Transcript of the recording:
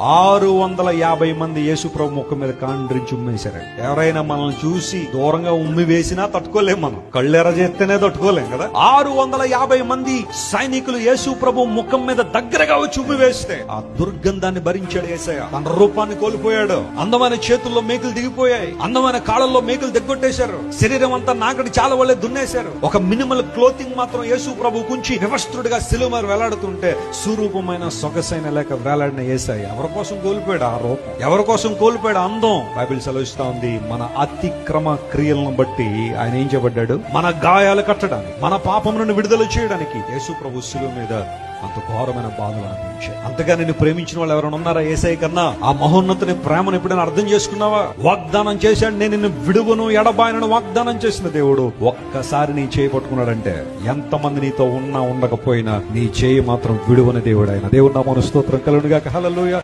ఆరు వందల యాభై మంది యేసుప్రభు ముఖం మీద కాండ్రించి ఉమ్మేశారండి ఎవరైనా మనల్ని చూసి దూరంగా ఉమ్మి వేసినా తట్టుకోలేం మనం. కళ్ళెర చేస్తేనే తట్టుకోలేం కదా? ఆరు వందల యాభై మంది సైనికులు యేసు ప్రభు ముఖం మీద దగ్గరగా వచ్చి ఉమ్మి వేస్తే ఆ దుర్గంధాన్ని భరించాడు ఏసయ్య. తన రూపాన్ని కోల్పోయాడు. అందమైన చేతుల్లో మేకులు దిగిపోయాయి. అందమైన కాళ్ళల్లో మేకులు దిగ్గొట్టేశారు. శరీరం అంతా నాకటి చాలా వాళ్ళే దున్నేశారు. ఒక మినిమల్ క్లోతింగ్ మాత్రం యేసు ప్రభు కుంచి వివస్త్రుడిగా సిలువ వేలాడుతుంటే సురూపమైన సొగసైన లేక వేలాడిన ఏసయ్య. ఎవరు కోసం కోల్పోయాడు? ఆ రూపం. ఎవరి కోసం కోల్పోయాడు? అందం. బైబిల్ సెలవిస్తా ఉంది మన అతిక్రమ క్రియలను బట్టి ఆయన ఏం చేయబడ్డాడు మన గాయాలు కట్టడానికి మన పాపం నుండి విడుదల చేయడానికి యేసు ప్రభు శిలువ మీద అంత ఘోరమైన బాధలు అనిపించాయి అంతగా నేను ప్రేమించిన వాళ్ళు ఎవరైనా ఉన్నారా ఏసై కన్నా? ఆ మహోన్నతని ప్రేమను ఎప్పుడైనా అర్థం చేసుకున్నావా? వాగ్దానం చేశాడు నేను నిన్ను విడువను ఎడబాయనను వాగ్దానం చేసిన దేవుడు. ఒక్కసారి నీ చేయి పట్టుకున్నాడంటే ఎంతమంది నీతో ఉన్నా ఉండకపోయినా నీ చేయి మాత్రం విడువని దేవుడు ఆయన. దేవుడు నా మన స్తోత్రం కలుడుగా హల్లెలూయా.